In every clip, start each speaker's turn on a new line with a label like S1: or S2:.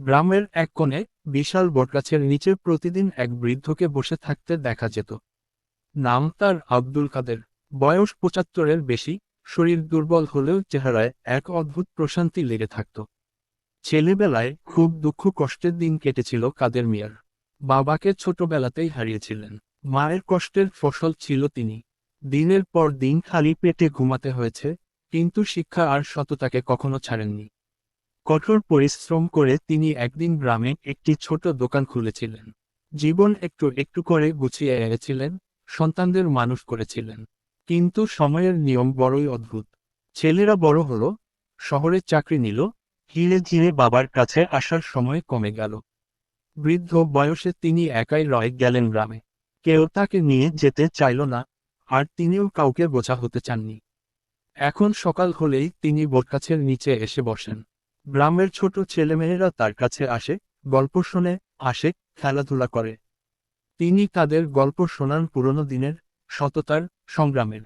S1: গ্রামের এক কোণে বিশাল বটগাছের নিচে প্রতিদিন এক বৃদ্ধকে বসে থাকতে দেখা যেত। নাম তার আব্দুল কাদের। বয়স পঁচাত্তরের বেশি, শরীর দুর্বল হলেও চেহারায় এক অদ্ভুত প্রশান্তি লেগে থাকত। ছেলেবেলায় খুব দুঃখ কষ্টের দিন কেটেছিল কাদের মিয়ার। বাবাকে ছোটবেলাতেই হারিয়েছিলেন। মায়ের কষ্টের ফসল ছিল তিনি। দিনের পর দিন খালি পেটে ঘুমাতে হয়েছে, কিন্তু শিক্ষা আর সততাকে কখনো ছাড়েননি। কঠোর পরিশ্রম করে তিনি একদিন গ্রামে একটি ছোট দোকান খুলেছিলেন। জীবন একটু একটু করে গুছিয়ে এনেছিলেন, সন্তানদের মানুষ করেছিলেন। কিন্তু সময়ের নিয়ম বড়ই অদ্ভুত। ছেলেরা বড় হলো, শহরে চাকরি নিল, ধীরে ধীরে বাবার কাছে আসার সময় কমে গেল। বৃদ্ধ বয়সে তিনি একাই রয়ে গেলেন গ্রামে। কেউ তাকে নিয়ে যেতে চাইল না, আর তিনিও কাউকে বোঝা হতে চাননি। এখন সকাল হলেই তিনি বোরকাছের নিচে এসে বসেন। গ্রামের ছোট ছেলেমেয়েরা তার কাছে আসে, গল্প শোনে, আসে, খেলাধুলা করে। তিনি তাদের গল্প শোনান পুরনো দিনের সততার সংগ্রামের।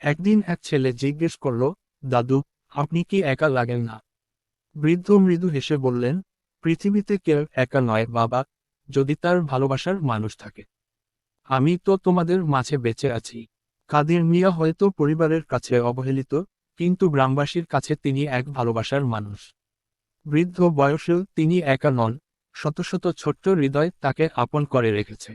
S1: একদিন এক ছেলে জিজ্ঞেস করল, দাদু, আপনি কি একা লাগেন না? বৃদ্ধ মৃদু হেসে বললেন, পৃথিবীতে কেউ একা নয় বাবা, যদি তার ভালোবাসার মানুষ থাকে। আমি তো তোমাদের মাঝে বেঁচে আছি। কাদের মিয়া হয়তো পরিবারের কাছে অবহেলিত, কিন্তু গ্রামবাসীর কাছে তিনি এক ভালোবাসার মানুষ। বৃদ্ধ বয়সেও তিনি একা নন শত শত ছোট্ট হৃদয় তাকে আপন করে রেখেছে।